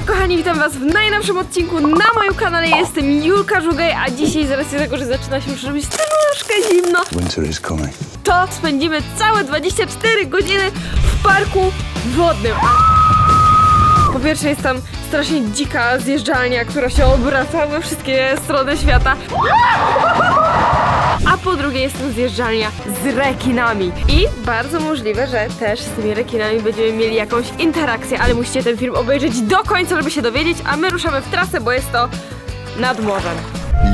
Siemek kochani, witam was w najnowszym odcinku na moim kanale. Jestem Julka Żugaj, a dzisiaj z racji tego, że zaczyna się już robić troszkę zimno, Winter is coming. to spędzimy całe 24 godziny w parku wodnym. Po pierwsze jest tam strasznie dzika zjeżdżalnia, która się obraca we wszystkie strony świata. A po drugie jest to zjeżdżalnia z rekinami. I bardzo możliwe, że też z tymi rekinami będziemy mieli jakąś interakcję, ale musicie ten film obejrzeć do końca, żeby się dowiedzieć, a my ruszamy w trasę, bo jest to nad morzem.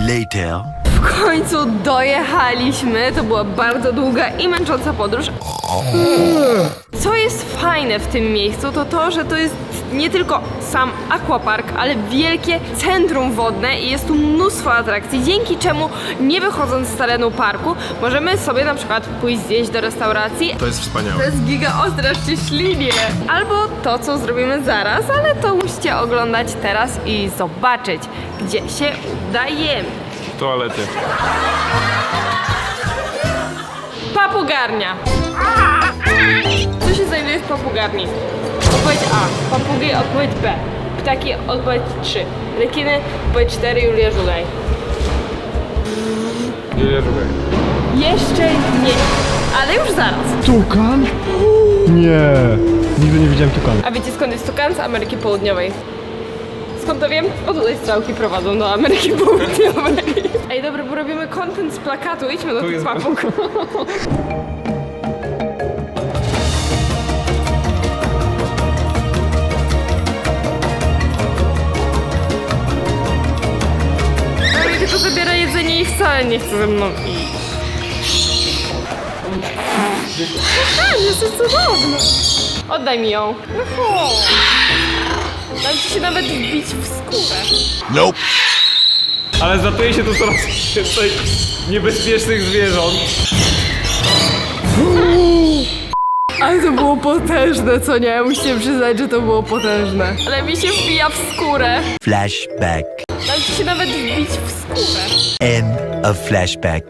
Later. W końcu dojechaliśmy. To była bardzo długa i męcząca podróż. Co jest fajne w tym miejscu, to to, że to jest nie tylko sam aquapark, ale wielkie centrum wodne i jest tu mnóstwo atrakcji, dzięki czemu nie wychodząc z terenu parku, możemy sobie na przykład pójść zjeść do restauracji. To jest wspaniałe. To jest giga ostre ślinie. Albo to, co zrobimy zaraz, ale to musicie oglądać teraz i zobaczyć, gdzie się udajemy. Toalety. Papugarnia. Co się znajduje w papugarni? Odpowiedź A. Papugi, odpowiedź B. Ptaki, odpowiedź 3. Rekiny, odpowiedź 4. Julia Żugaj. Julia Żugaj. Jeszcze nie. Ale już zaraz. Tukan? Nie, nigdy nie widziałem tukana. A wiecie skąd jest tukan? Z Ameryki Południowej. Skąd to wiem? Bo tutaj strzałki prowadzą do Ameryki Południowej. Ej, dobra, bo robimy content z plakatu. Idźmy do tych jest- papug. Mi tylko zabiera jedzenie i wcale nie chce ze mną iść. A, jesteś cudowna. Oddaj mi ją. No chodź. Dam ci się nawet wbić w skórę. Nope. Ale zatuje się tu coraz więcej niebezpiecznych zwierząt. Ale to było potężne, co nie? Musicie przyznać, że to było potężne. Ale mi się wbija w skórę. Flashback. Dam ci się nawet wbić w skórę. End of flashback.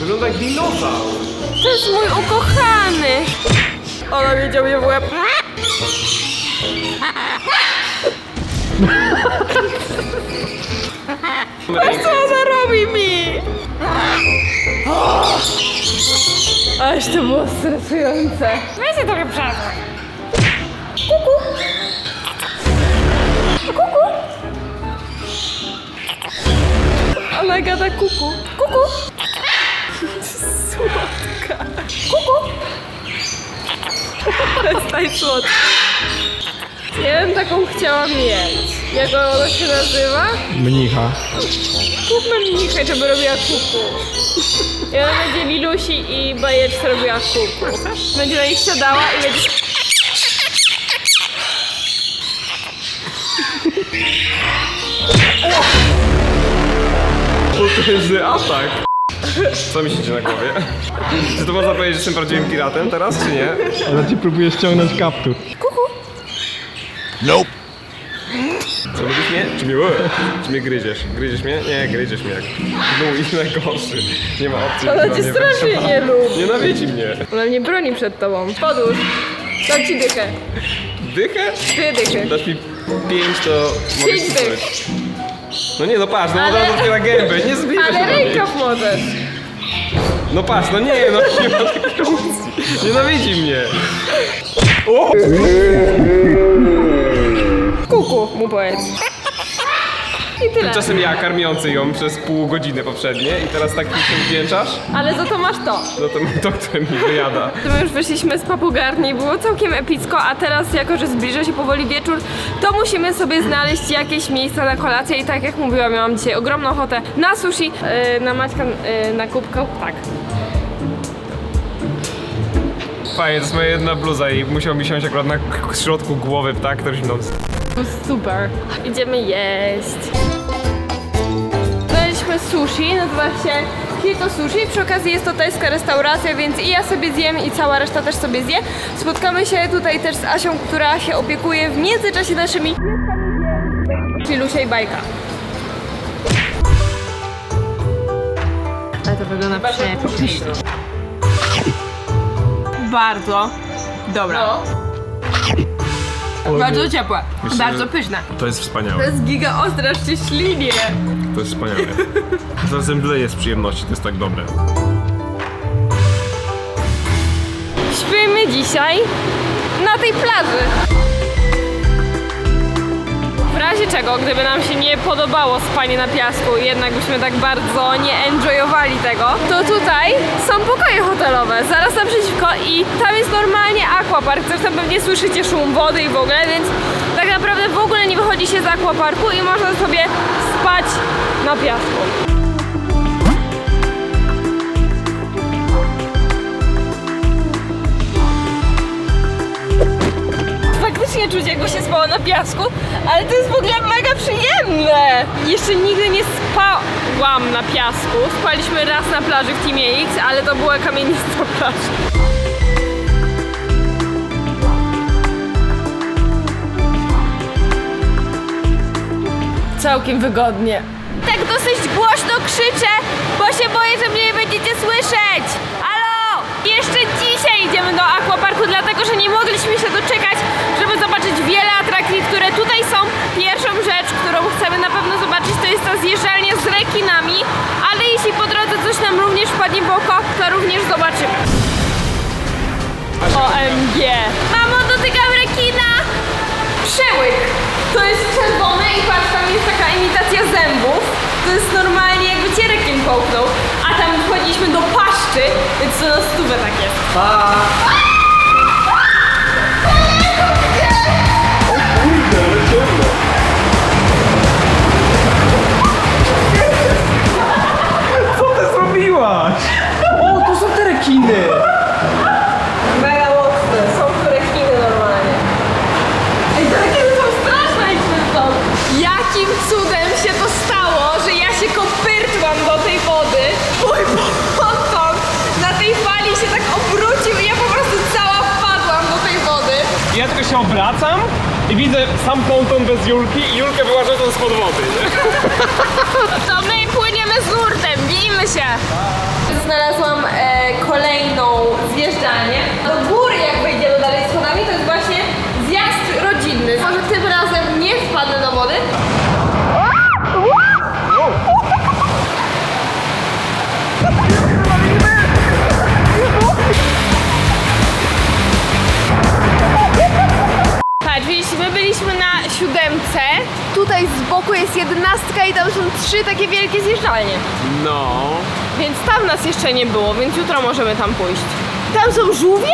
Wygląda jak dinozaur. To jest mój ukochany. Ona wiedział mnie w łeb. Patrz, co ona robi mi! Aż to było stresujące. Weź się trochę przerwę. Kuku. Kuku. Ona gada kuku. Kuku. Słodka. Kuku. Przestań słodka. Ja bym taką chciała mieć. Jak ona się nazywa? Mnicha. Kupmy mnichę, żeby robiła kuku. I ona będzie Lilusi i bajeczce robiła kuku. Będzie na nich siadała i będzie... Potężny atak. Co mi się dzieje na głowie? Czy to można powiedzieć, że jestem prawdziwym piratem teraz, czy nie? Ale ci próbuję ściągnąć kaptur. Nope. Co lubisz mnie? Czy mnie, czy mnie gryziesz? Gryziesz mnie? Nie, gryziesz mnie jak dół i najgorszy. Nie ma opcji. Ona cię strasznie nie lubi. Nienawidzi mnie. Ona mnie broni przed tobą. Podłóż. Dam ci dychę. Dychę? Dwie dychy. Dasz mi pięć, to mogę Pięć ci dych. No nie, no patrz, no Ale- Ale... otwiera gębę, nie zbijesz Ale rękaw możesz. No patrz, no nie, no nie ma takiej opcji. Nienawidzi mnie. O! Kuku, mu powiedz. I tyle. Czasem ja karmiący ją przez pół godziny poprzednie i teraz tak mi się wdzięczasz Ale za to masz to. za ten to, który mi wyjada. My już wyszliśmy z papugarni, było całkiem epicko, a teraz jako, że zbliża się powoli wieczór, to musimy sobie znaleźć jakieś miejsce na kolację i tak jak mówiłam, miałam dzisiaj ogromną ochotę na sushi, yy, na Maćka, yy, na kubkę, tak. Fajnie, to jest moja jedna bluza i musiał mi siąść akurat na środku głowy ptak, który mi Super. Idziemy jeść. Znaleźliśmy sushi, nazywa się Hito Sushi. Przy okazji jest to tajska restauracja, więc i ja sobie zjem i cała reszta też sobie zje. Spotkamy się tutaj też z Asią, która się opiekuje w międzyczasie naszymi czyli Lusia i Bajka. Ale to wygląda przepięknie. Bardzo dobra. Bardzo ciepłe, Myślę, bardzo że- pyszne. To jest To wspaniałe. jest giga ostre, aż się ślinie. To jest wspaniałe. Zarazem wleje z przyjemności, to jest tak dobre. Śpimy dzisiaj na tej plaży. W razie czego, gdyby nam się nie podobało spanie na piasku i jednak byśmy tak bardzo nie enjoyowali tego, to tutaj są pokoje hotelowe, zaraz naprzeciwko i tam jest normalnie aquapark. Zresztą pewnie słyszycie szum wody i w ogóle, więc tak naprawdę w ogóle nie wychodzi się z aquaparku i można sobie spać na piasku. Faktycznie czuć jakby się spało na piasku, ale to jest w ogóle mega przyjemne. Jeszcze nigdy nie spałam na piasku. Spaliśmy raz na plaży w Teamie X, ale to była kamienista plaża. Całkiem wygodnie. Tak dosyć głośno krzyczę, bo się boję, że mnie nie będziecie słyszeć. Dlatego że nie mogliśmy się doczekać, żeby zobaczyć wiele atrakcji, które tutaj są. Pierwszą rzecz, którą chcemy na pewno zobaczyć, to jest ta zjeżdżalnia z rekinami, ale jeśli po drodze coś nam również wpadnie w oko, to również zobaczymy. OMG! Mamo, dotykam rekina! Przełyk! To jest czerwone i patrz, tam jest taka imitacja zębów. To jest normalnie jakby cię rekin połknął. A tam wchodziliśmy do paszczy, więc to na stówę tak jest. Co i widzę sam ponton bez Julki i Julkę wyłażącą spod wody, nie? To my płyniemy z nurtem, bijmy się! Znalazłam e, kolejną zjeżdżalnię. Do góry boku jest jedenastka i tam są trzy takie wielkie zjeżdżalnie. No. Więc tam nas jeszcze nie było, więc jutro możemy tam pójść. Tam są żółwie?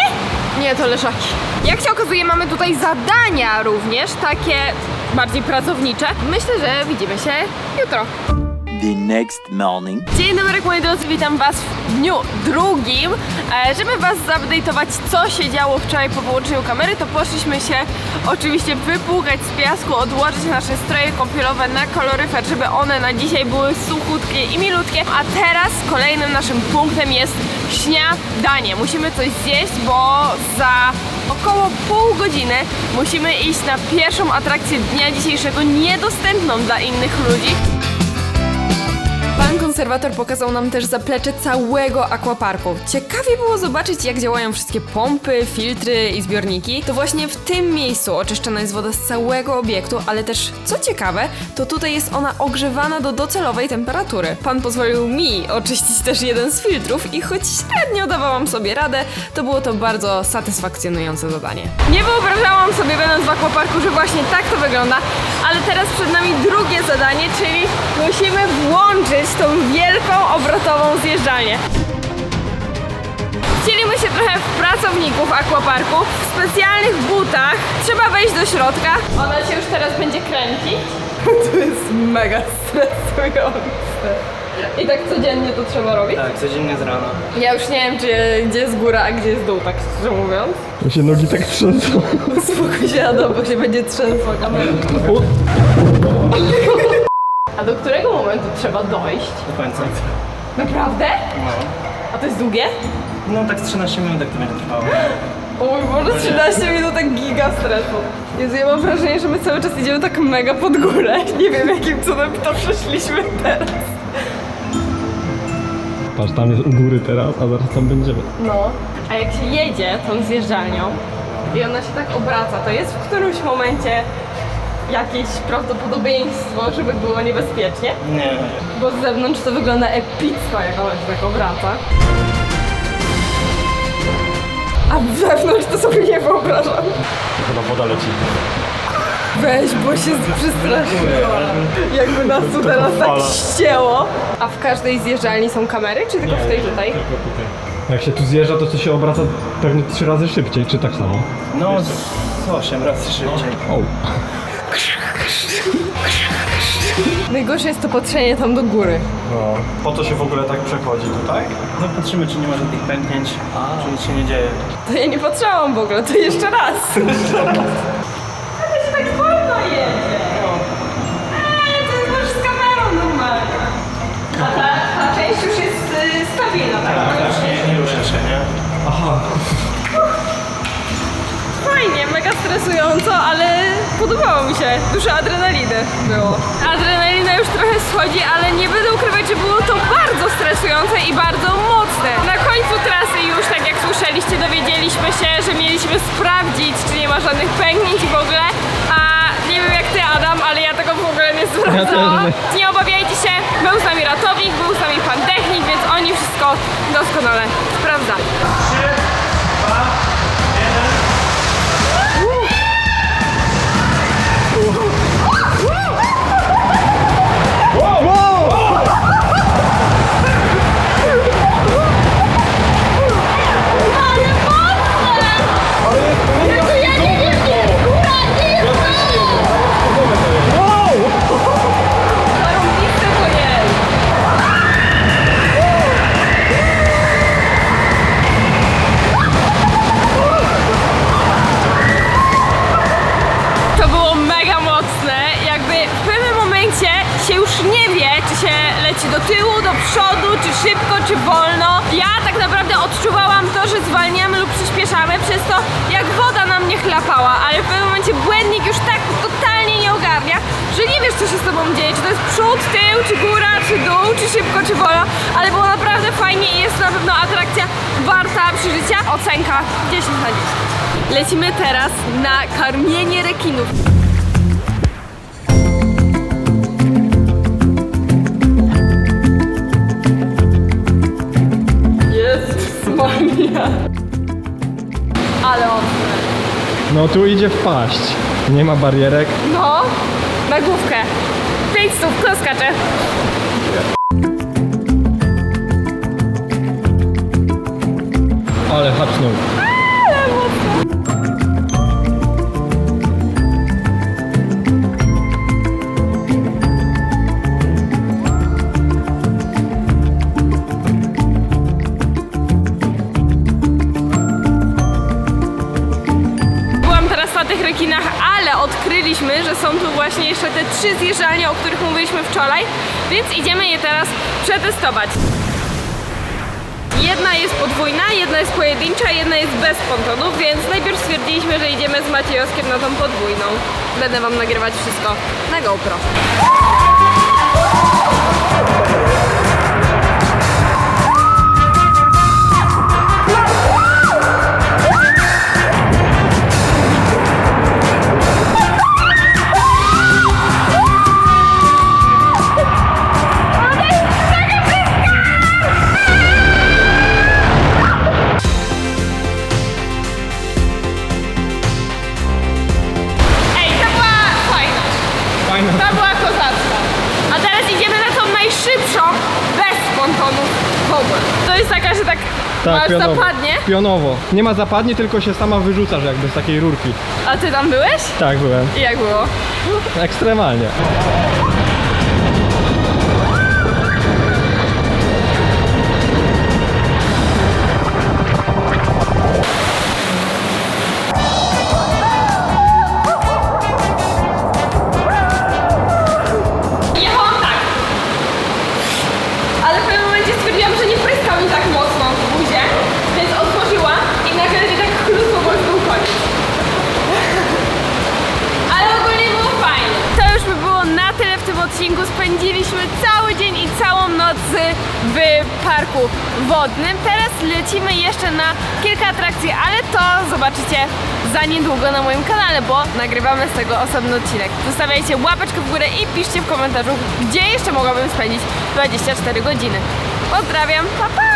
Nie, to leżaki. Jak się okazuje, mamy tutaj zadania również, takie bardziej pracownicze. Myślę, że widzimy się jutro. The next morning. Dzień dobry moi drodzy, witam was w dniu drugim. E, żeby was zupdate'ować co się działo wczoraj po wyłączeniu kamery, to poszliśmy się oczywiście wypłukać z piasku, odłożyć nasze stroje kąpielowe na kaloryfer, żeby one na dzisiaj były suchutkie i milutkie. A teraz kolejnym naszym punktem jest śniadanie. Musimy coś zjeść, bo za około pół godziny musimy iść na pierwszą atrakcję dnia dzisiejszego, niedostępną dla innych ludzi. Pan konserwator pokazał nam też zaplecze całego aquaparku. Ciekawie było zobaczyć, jak działają wszystkie pompy, filtry i zbiorniki. To właśnie w tym miejscu oczyszczana jest woda z całego obiektu, ale też, co ciekawe, to tutaj jest ona ogrzewana do docelowej temperatury. Pan pozwolił mi oczyścić też jeden z filtrów i choć średnio dawałam sobie radę, to było to bardzo satysfakcjonujące zadanie. Nie wyobrażałam sobie, będąc w aquaparku, że właśnie tak to wygląda, ale teraz przed nami drugie zadanie, czyli musimy włączyć tą wielką obrotową zjeżdżalnię. Wcielimy się trochę w pracowników aquaparku w specjalnych butach. Trzeba wejść do środka. Ona się już teraz będzie kręcić. To jest mega stresujące. I tak codziennie to trzeba robić? Tak, codziennie z rana. Ja już nie wiem, czy, gdzie jest góra, a gdzie jest dół, tak szczerze mówiąc. Mi się nogi tak trzęsą. Spokój się, Adam, bo się będzie trzęsła kamera. A do którego momentu trzeba dojść? Do końca. Naprawdę? No. A to jest długie? No tak z 13 minut, jak to będzie trwało. O mój Boże, 13 minut tak giga stresu. Jezu, ja mam wrażenie, że my cały czas idziemy tak mega pod górę. Nie wiem, jakim cudem to przeszliśmy teraz. Patrz, tam jest u góry teraz, a zaraz tam będziemy. No. A jak się jedzie tą zjeżdżalnią, i ona się tak obraca, to jest w którymś momencie jakieś prawdopodobieństwo, żeby było niebezpiecznie? Nie. Bo z zewnątrz to wygląda epicko, jak ona się tak obraca. A wewnątrz to sobie nie wyobrażam. Chyba woda leci. Weź, bo się przestraszyła. Jakby nas tu teraz tak ścięło. A w każdej zjeżdżalni są kamery, czy tylko w tej tutaj? Jak się tu zjeżdża, to to się obraca pewnie trzy razy szybciej, czy tak samo? No, z 8 razy szybciej. O. Najgorsze jest to patrzenie tam do góry. No. Po to się w ogóle tak przechodzi tutaj? No patrzymy, czy nie ma żadnych pęknięć, czy nic się nie dzieje. To ja nie patrzałam w ogóle, to jeszcze raz. y, stabilna, tak? nie, nie rusza się, nie? Fajnie, mega stresująco, ale podobało mi się. Dużo adrenaliny było. Adrenalina już trochę schodzi, ale nie będę ukrywać, że było to bardzo stresujące i bardzo mocne. Na końcu trasy już, tak jak słyszeliście, dowiedzieliśmy się, że mieliśmy sprawdzić, czy nie ma żadnych pęknięć w ogóle. A nie wiem jak ty, Adam, ale ja tego w ogóle nie sprawdzałam. też nie obawiajcie się, był z nami ratownik, był z nami pan technik, więc oni wszystko doskonale sprawdzali. Co się z tobą dzieje, czy to jest przód, tył, czy góra, czy dół, czy szybko, czy wolno, ale było naprawdę fajnie i jest na pewno atrakcja warta przeżycia. Ocenka 10 na 10. Lecimy teraz na karmienie rekinów. Jezus Maria. Ale on. No tu idzie wpaść. Nie ma barierek. No, Pięć stów, kto skacze? O których mówiliśmy wczoraj, więc idziemy je teraz przetestować. Jedna jest podwójna, jedna jest pojedyncza, jedna jest bez pontonów, więc najpierw stwierdziliśmy, że idziemy z Maciejowskiem na tą podwójną. Będę wam nagrywać wszystko na GoPro. Pionowo. zapadnie. Pionowo. Nie ma zapadni, tylko się sama wyrzucasz jakby z takiej rurki. A ty tam byłeś? Tak byłem. I jak było? Ekstremalnie. Odcinku spędziliśmy cały dzień i całą noc w parku wodnym. Teraz lecimy jeszcze na kilka atrakcji, ale to zobaczycie za niedługo na moim kanale, bo nagrywamy z tego osobny odcinek. Zostawiajcie łapeczkę w górę i piszcie w komentarzu, gdzie jeszcze mogłabym spędzić 24 godziny. Pozdrawiam, pa pa!